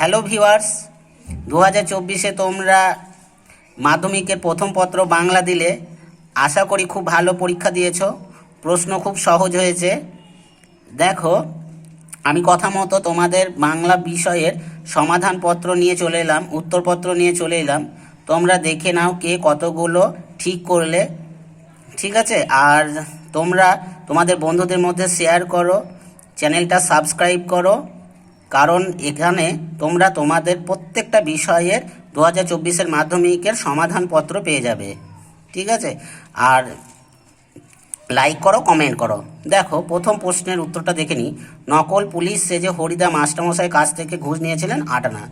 Hello viewers দু হাজার চব্বিশে তোমরা মাধ্যমিকের প্রথম পত্র বাংলা দিলে আশা করি খুব ভালো পরীক্ষা দিয়েছ। প্রশ্ন খুব সহজ হয়েছে। দেখো, আমি কথা মতো তোমাদের বাংলা বিষয়ের সমাধানপত্র নিয়ে চলে এলাম, উত্তরপত্র নিয়ে চলে এলাম। তোমরা দেখে নাও কে কতগুলো ঠিক করলে। ঠিক আছে? আর তোমরা তোমাদের বন্ধুদের মধ্যে শেয়ার করো, চ্যানেলটা সাবস্ক্রাইব করো। কারণ এখানে তোমরা তোমাদের প্রত্যেকটা বিষয়ের দু হাজার চব্বিশের মাধ্যমিকের সমাধানপত্র পেয়ে যাবে। ঠিক আছে? আর লাইক করো কমেন্ট করো। দেখো, প্রথম প্রশ্নের উত্তরটা দেখে নিই নকল পুলিশ সেজে হরিদা মাস্টারমশাই কাছ থেকে ঘুষ নিয়েছিলেন, আট আনা।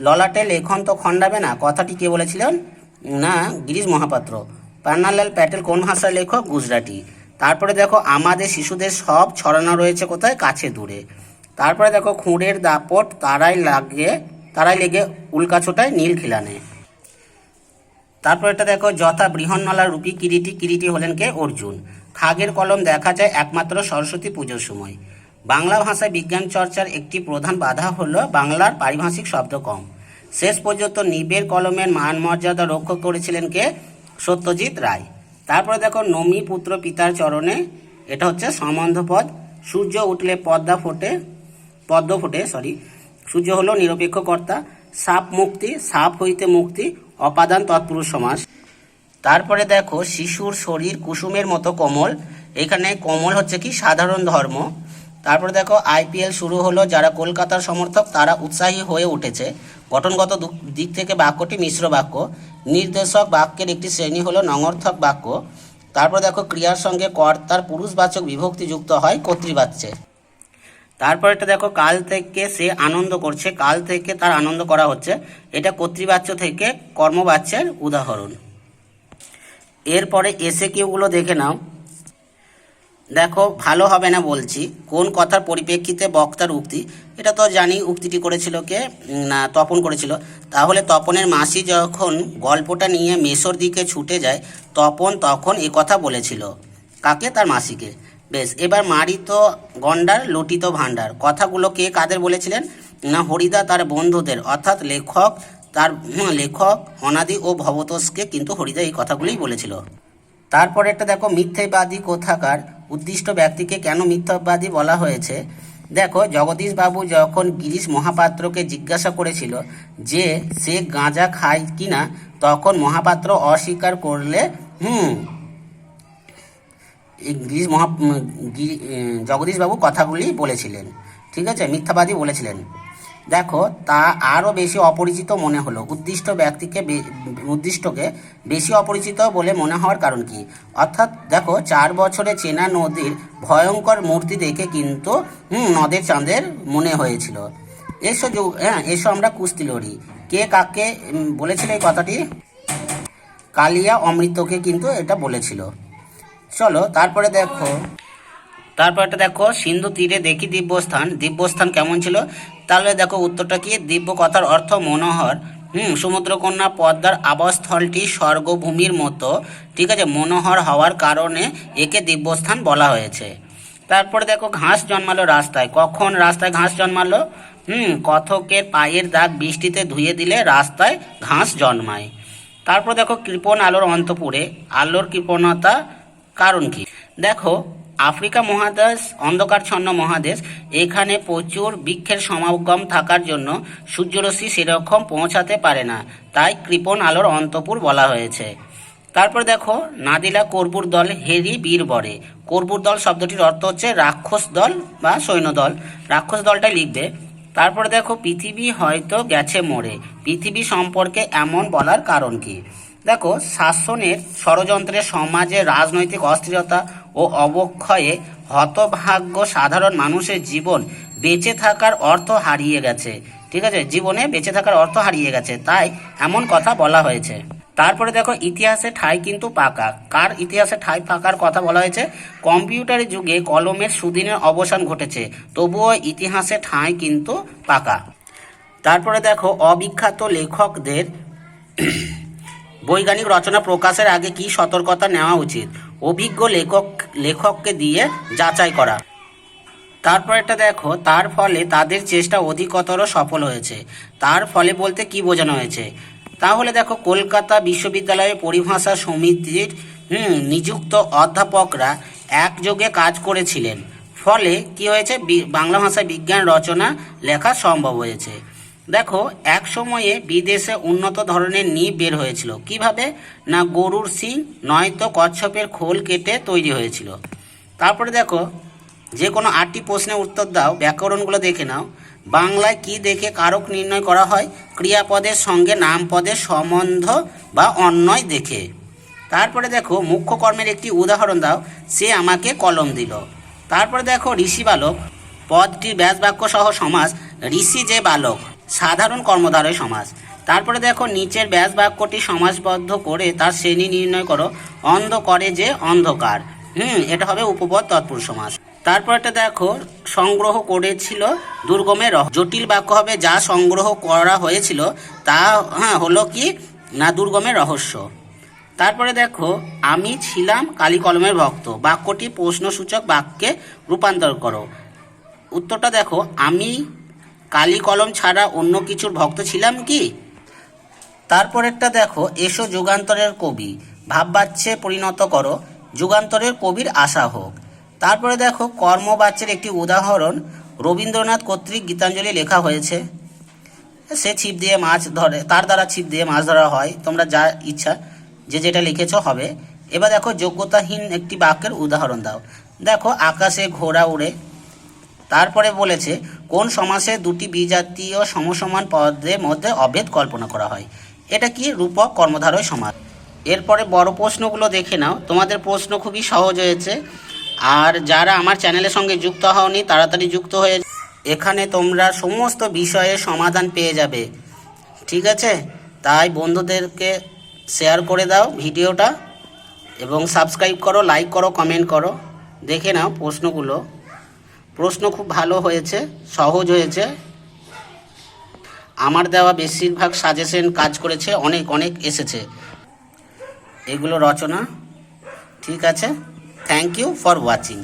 ললাটে লেখন তো খণ্ডাবে না, কথাটি কে বলেছিলেন? না, গিরিশ মহাপাত্র। পান্নালাল প্যাটেল কোন ভাষার লেখক? গুজরাটি। তারপরে দেখো, আমাদের শিশুদের সব ছড়ানো রয়েছে কোথায়? কাছে দূরে। তারপরে দেখো খুঁড়ের দাপট, তারাই লাগে, তারাই লেগে উল্কাছোটায় নীল খিলানে। তারপর এটা দেখো, যথা বৃহন্নলা রূপী কিরিটি কিরিটি হলেন কে? অর্জুন। খাগের কলম দেখা যায় একমাত্র সরস্বতী পুজোর সময়। বাংলা ভাষায় বিজ্ঞান চর্চার একটি প্রধান বাধা হলো বাংলার পারিভাষিক শব্দ কম। শেষ পর্যন্ত নিবের কলমের মান মর্যাদা রক্ষা করেছিলেন কে? সত্যজিৎ রায়। তারপরে দেখো, নমি পুত্র পিতার চরণে, এটা হচ্ছে সম্বন্ধপদ। সূর্য উঠলে পদ্মা ফোটে পদ্ম ফোটে সরি সূর্য হলো নিরপেক্ষ কর্তা, সাপ মুক্তি, সাপ হইতে মুক্তি, অপাদান তৎপুরুষ সমাস। তারপরে দেখো, শিশুর শরীর কুসুমের মতো কোমল। এখানে কোমল হচ্ছে কি? সাধারণ ধর্ম। তারপরে দেখো, আইপিএল শুরু হলো, যারা কলকাতার সমর্থক, তারা উৎসাহী হয়ে উঠেছে। গঠনগত দিক থেকে বাক্যটি মিশ্র বাক্য। নির্দেশক বাক্যের একটি শ্রেণি হলো নঙর্থক বাক্য। তারপর দেখো, ক্রিয়ার সঙ্গে কর্তার পুরুষবাচক বিভক্তি যুক্ত হয় কর্তৃবাচ্যে। তারপর এটা দেখো, কাল থেকে সে আনন্দ করছে, কাল থেকে তার আনন্দ করা হচ্ছে। এটা কর্তৃবাচ্য থেকে কর্মবাচ্যের উদাহরণ। এরপরে এসে কিউগুলো দেখে নাও। দেখো, ভালো হবে না বলছি, কোন কথার পরিপ্রেক্ষিতে বক্তার উক্তি? এটা তো জানি উক্তিটি করেছিল কে? না, তপন করেছিল। তাহলে তপনের মাসি যখন গল্পটা নিয়ে মেসোর দিকে ছুটে যায়, তপন তখন এ কথা বলেছিল। কাকে? তার মাসিকে। বেশ, এবার মারিত গন্ডার, লুটিত ভাণ্ডার। কথাগুলো কে কাদের বলেছিলেন? না, হরিদা তার বন্ধুদের, অর্থাৎ লেখক তার লেখক, অনাদি ও ভবতোষকে কিন্তু হরিদা এই কথাগুলোই বলেছিল। তারপরে একটা দেখো, মিথ্যাবাদী কোথাকার, উদ্দিষ্ট ব্যক্তিকে কেন মিথ্যাবাদী বলা হয়েছে? দেখো জগদীশ বাবু যখন গিরিশ মহাপাত্রকে জিজ্ঞাসা করেছিল যে সে গাঁজা খায় কিনা, তখন মহাপাত্র অস্বীকার করলে, হুম এই গিরিশ মহা জগদীশবাবু কথাগুলি বলেছিলেন। ঠিক আছে? মিথ্যাবাদী বলেছিলেন। দেখো, তা আরও বেশি অপরিচিত মনে হলো। উদ্দিষ্ট ব্যক্তিকে উদ্দিষ্টকে বেশি অপরিচিত বলে মনে হওয়ার কারণ কি? অর্থাৎ, দেখো, চার বছরে চেনা নদীর ভয়ঙ্কর মূর্তি দেখে কিন্তু নদের চাঁদের মনে হয়েছিল। এসো হ্যাঁ এসো আমরা কুস্তি লড়ি। কে কাকে বলেছিল এই কথাটি? কালিয়া অমৃতকে কিন্তু এটা বলেছিল। চলো, তারপরে দেখো। তারপর একটা দেখো, সিন্ধু তীরে দেখি দিব্যস্থান। দিব্যস্থান কেমন ছিল? তাহলে দেখো উত্তরটা কি? দিব্য কথার অর্থ মনোহর। হুম, সমুদ্রকন্যা পদ্মার আবাসস্থলটি স্বর্গভূমির মতো। ঠিক আছে, মনোহর হওয়ার কারণে একে দিব্যস্থান বলা হয়েছে। তারপরে দেখো, ঘাস জন্মালো রাস্তায়। কখন রাস্তায় ঘাস জন্মালো? হুম, কথকের পায়ের দাগ বৃষ্টিতে ধুয়ে দিলে রাস্তায় ঘাস জন্মায়। তারপর দেখো, কৃপণ আলোর অন্তপুরে। আলোর কৃপণতা কারণ কি? দেখো, আফ্রিকা মহাদেশ, অন্ধকারচ্ছন্ন মহাদেশ, এখানে প্রচুর বৃক্ষের সমাগম থাকার জন্য সূর্যরশ্মি সেরকম পৌঁছাতে পারে না। তাই কৃপণ আলোর অন্তপুর বলা হয়েছে। তারপর দেখো, নাদিলা কর্বুর দল হেরি বীর বরে। কর্বুর দল শব্দটির অর্থ হচ্ছে রাক্ষস দল বা সৈন্য দল। রাক্ষস দলটাই লিখবে, তারপরে দেখো, পৃথিবী হয়তো গেছে মরে। পৃথিবী সম্পর্কে এমন বলার কারণ কি? দেখো, শাসনের ষড়যন্ত্রে সমাজে রাজনৈতিক অস্থিরতা ও অবক্ষয়ে হতভাগ্য সাধারণ মানুষের জীবন বেঁচে থাকার অর্থ হারিয়ে গেছে। ঠিক আছে? জীবনে বেঁচে থাকার অর্থ হারিয়ে গেছে। তাই এমন কথা বলা হয়েছে। তারপরে দেখো, ইতিহাসে ঠাই কিন্তু পাকা। কার ইতিহাসে ঠাই পাকার কথা বলা হয়েছে? কম্পিউটারের যুগে কলমের সুদিনের অবসান ঘটেছে। তবুও ইতিহাসে ঠাঁই কিন্তু পাকা। তারপরে দেখো, অবিখ্যাত লেখকদের বৈজ্ঞানিক রচনা প্রকাশের আগে কি সতর্কতা নেওয়া উচিত? অভিজ্ঞ লেখক, লেখককে দিয়ে যাচাই করা। তারপর এটা দেখো, তার ফলে তাদের চেষ্টা অধিকতর সফল হয়েছে। তার ফলে বলতে কি বোঝানো হয়েছে? তাহলে দেখো, কলকাতা বিশ্ববিদ্যালয়ের পরিভাষা সমিতির, হুম, নিযুক্ত অধ্যাপকরা একযোগে কাজ করেছিলেন। ফলে কি হয়েছে? বাংলা ভাষায় বিজ্ঞান রচনা লেখা সম্ভব হয়েছে। দেখো, এক সময়ে বিদেশে উন্নত ধরনের নিব বের হয়েছিল। কীভাবে? না গরুর সিং নয়তো কচ্ছপের খোল কেটে তৈরি হয়েছিল। তারপরে দেখো, যে কোনো আটটি প্রশ্নের উত্তর দাও, ব্যাকরণগুলো দেখে নাও। বাংলায় কি দেখে কারক নির্ণয় করা হয়? ক্রিয়াপদের সঙ্গে নামপদের সম্বন্ধ বা অন্যয় দেখে। তারপরে দেখো, মুখ্য কর্মের একটি উদাহরণ দাও, সে আমাকে কলম দিল। তারপরে দেখো, ঋষি বালক পদটির ব্যাস বাক্য সহ সমাজ ঋষি যে বালক। সাধারণ কর্মধারয় সমাস তারপরে দেখো, নিচের ব্যাস বাক্যটি সমাসবদ্ধ করে তার শ্রেণি নির্ণয় করো। অন্ধ করে যে অন্ধকার। হুম, এটা হবে উপপদ তৎপুরুষ সমাস তারপর এটা দেখো, সংগ্রহ করেছিল দুর্গমের জটিল বাক্য হবে, যা সংগ্রহ করা হয়েছিল, তা হ্যাঁ হলো কি? না, দুর্গমের রহস্য। তারপরে দেখো, আমি ছিলাম কালী কলমের ভক্ত। বাক্যটি প্রশ্নসূচক বাক্যে রূপান্তর করো। উত্তরটা দেখো, আমি কালী কলম ছাড়া অন্য কিছুর ভক্ত ছিলাম কি? তারপরেরটা দেখো, এসো যুগান্তরের কবি ভাববাচ্যে পরিণত করো, যুগান্তরের কবির আশা হোক। তারপরে দেখো, কর্মবাচ্যের একটি উদাহরণ, রবীন্দ্রনাথ কর্তৃক গীতাঞ্জলি লেখা হয়েছে। সে ছিপ দিয়ে মাছ ধরে, তার দ্বারা ছিপ দিয়ে মাছ ধরা হয়, তোমরা যা ইচ্ছা, যে যেটা লিখেছো হবে। এবার দেখো, যোগ্যতাহীন একটি বাক্যের উদাহরণ দাও। দেখো, আকাশে ঘোড়া উড়ে, তারপরে বলেছে কোন সমাসে দুটি বিজাতীয় সমসমান পদের মধ্যে অভেদ কল্পনা করা হয়? এটা কি রূপক কর্মধারয় সমাস? এরপরে বড় প্রশ্নগুলো দেখে নাও। তোমাদের প্রশ্ন খুবই সহজ হয়েছে। আর যারা আমার চ্যানেলের সঙ্গে যুক্ত হওনি, তাড়াতাড়ি যুক্ত হয়ে এখানে তোমরা সমস্ত বিষয়ের সমাধান পেয়ে যাবে। ঠিক আছে? তাই বন্ধুদেরকে শেয়ার করে দাও ভিডিওটা এবং সাবস্ক্রাইব করো, লাইক করো, কমেন্ট করো। দেখে নাও প্রশ্নগুলো। প্রশ্ন খুব ভালো হয়েছে, সহজ হয়েছে। আমার দেওয়া বেশিরভাগ সাজেশন কাজ করেছে, অনেক অনেক এসেছে। এগুলো রচনা, ঠিক আছে? Thank you for watching